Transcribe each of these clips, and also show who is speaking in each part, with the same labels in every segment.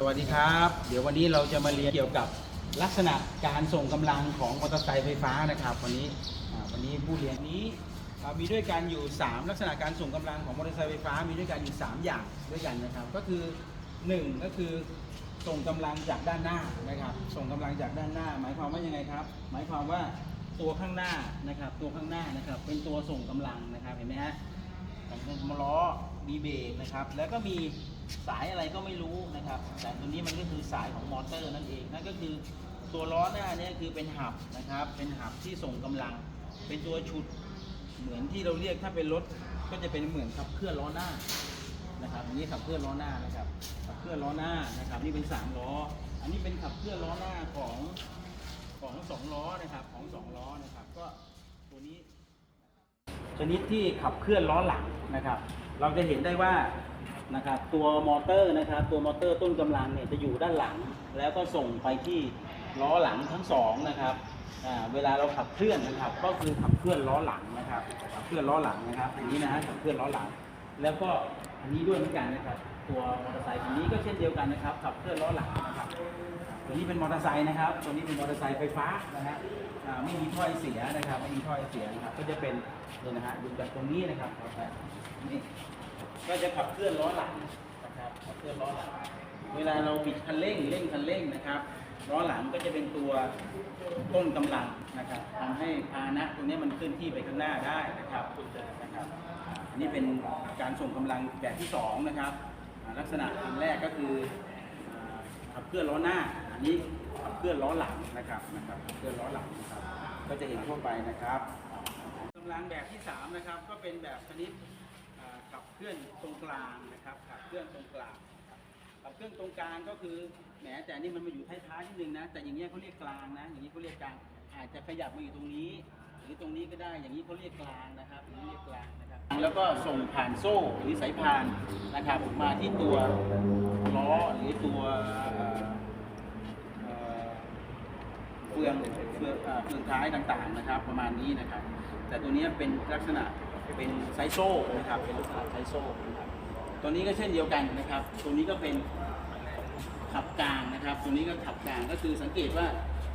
Speaker 1: สวัสดีครับ เดี๋ยววันนี้เราจะมาเรียนเกี่ยวกับลักษณะการส่งกำลังของมอเตอร์ไซค์ไฟฟ้านะครับ วันนี้วันนี้ผู้เรียนนี้มีด้วยกันอยู่ 3 ลักษณะการส่งกำลังของมอเตอร์ไซค์ไฟฟ้ามีด้วยกันอยู่ 3 อย่างด้วยกันนะครับ ก็คือ 1 ก็คือส่งกำลังจากด้านหน้านะครับ ส่งกำลังจากด้านหน้า หมายความว่ายังไงครับ หมายความว่าตัวข้างหน้านะครับ ตัวข้างหน้านะครับ เป็นตัวส่งกำลังนะครับเห็นไหมฮะของล้อ มีเบรกนะครับ แล้วก็มีสายอะไรก็ไม่รู้นะครับ แต่ตัวนี้มันก็คือสายของมอเตอร์นั่นเอง นั่นก็คือตัวล้อหน้าเนี่ยคือเป็นหับนะครับ เป็นหับที่ส่งกำลัง เป็นตัวฉุด เหมือนที่เราเรียกถ้าเป็นรถก็จะเป็นเหมือนขับเคลื่อนล้อหน้านะครับอันนี้ขับเคลื่อนล้อหน้านะครับ ขับเคลื่อนล้อหน้านะครับ นี่เป็นสามล้อ อันนี้เป็นขับเคลื่อนล้อหน้าของของสองล้อนะครับ ของสองล้อนะครับ ก็ตัวนี้ ชนิดที่ขับเคลื่อนล้อหลังนะครับ เราจะเห็นได้ว่านะครับตัวมอเตอร์นะครับ ตัวมอเตอร์ต้นกำลังเนี่ยจะอยู่ด้านหลัง แล้วก็ส่งไปที่ล้อหลังทั้งสองนะครับเวลาเราขับเคลื่อนนะครับ ก็คือขับเคลื่อนล้อหลังนะครับขับเคลื่อนล้อหลังนะครับอันนี้นะฮะขับเคลื่อนล้อหลัง แล้วก็ นี้ด้วยเหมือนกันนะครับ ตัวมอเตอร์ไซค์คันนี้ก็เช่นเดียวกันนะครับขับเคลื่อนล้อหลังนะครับตัวนี้เป็นมอเตอร์ไซค์นะครับ ตัวนี้เป็นมอเตอร์ไซค์ไฟฟ้านะฮะไม่มีถ้อยเสียนะครับ ไม่มีถ้อยเสียนะครับ ก็จะเป็นเนี่ยนะฮะดูจากตรงนี้นะครับนี่ก็จะขับเคลื่อนล้อหลังนะครับขับเคลื่อนล้อหลังเวลาเราบิดคันเร่งเร่งคันเร่งนะครับ ล้อหลังก็จะเป็นตัวต้นกำลังนะครับทำให้พาหนะตรงนี้มันเคลื่อนที่ไปข้างหน้าได้นะครับนะครับ อันนี้เป็นการส่งกำลังแบบที่สองนะครับลักษณะอันแรกก็คือขับเคลื่อนล้อหน้า อันนี้ขับเคลื่อนล้อหลังนะครับนะครับขับเคลื่อนล้อหลังนะครับ ก็จะเห็นทั่วไปนะครับกำลังแบบที่สามนะครับก็เป็นแบบชนิดขับเคลื่อนตรงกลางนะครับขับเคลื่อนตรงกลาง นะครับขับเคลื่อนตรงกลางก็คือแหมแต่นี่มันมาอยู่ท้ายๆนิดนึงนะ แต่อย่างเงี้ยเขาเรียกกลางนะ อย่างนี้เขาเรียกกลาง อาจจะขยับมาอยู่ตรงนี้ หรือตรงนี้ก็ได้อย่างนี้เขาเรียกกลางนะครับอย่างนี้เรียกกลางนะครับ แล้วก็ส่งผ่านโซ่หรือสายพานนะครับมาที่ตัวล้อหรือตัวเฟืองเฟืองเฟืองท้ายต่างๆนะครับ ประมาณนี้นะครับ แต่ตัวนี้เป็นลักษณะเป็นไซโซ่นะครับเป็นลักษณะไซโซ่นะครับ ตัวนี้ก็เช่นเดียวกันนะครับ ตัวนี้ก็เป็นขับกลางนะครับตรงนี้ก็ขับกลางก็คือสังเกตว่า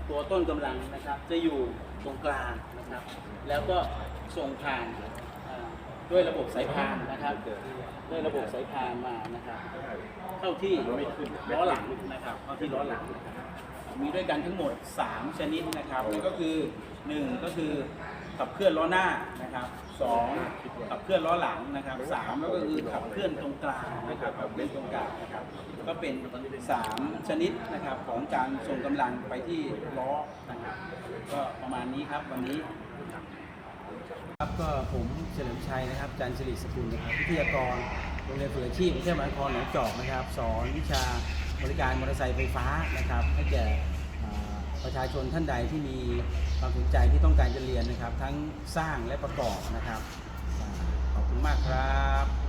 Speaker 1: ตัวต้นกำลังนะครับ จะอยู่ตรงกลางนะครับ แล้วก็ส่งผ่านด้วยระบบสายพานนะครับด้วยระบบสายพานมานะครับ เข้าที่ล้อหลังนะครับ เข้าที่ล้อหลัง มีด้วยกันทั้งหมด 3 ชนิดนะครับนั่นก็คือ 1 ก็คือ ขับเคลื่อนล้อหน้านะครับสองขับเคลื่อนล้อหลังนะครับสามแล้วก็คือขับเคลื่อนตรงกลางนะครับขับเคลื่อนตรงกลางนะครับก็เป็น3ชนิดนะครับของการส่งกำลังไปที่ล้อนะครับก็ประมาณนี้ครับวันนี้ครับก็ผมเฉลิมชัยนะครับจันทร์สิริสกุลนะครับวิทยากรโรงเรียนฝึกอาชีพวิทยามหานครหนองจอกนะครับ สอนวิชาบริการมอเตอร์ไซค์ไฟฟ้านะครับให้แก่ ประชาชนท่านใดที่มีความสนใจที่ต้องการจะเรียนนะครับ ทั้งสร้างและประกอบนะครับ ขอบคุณมากครับ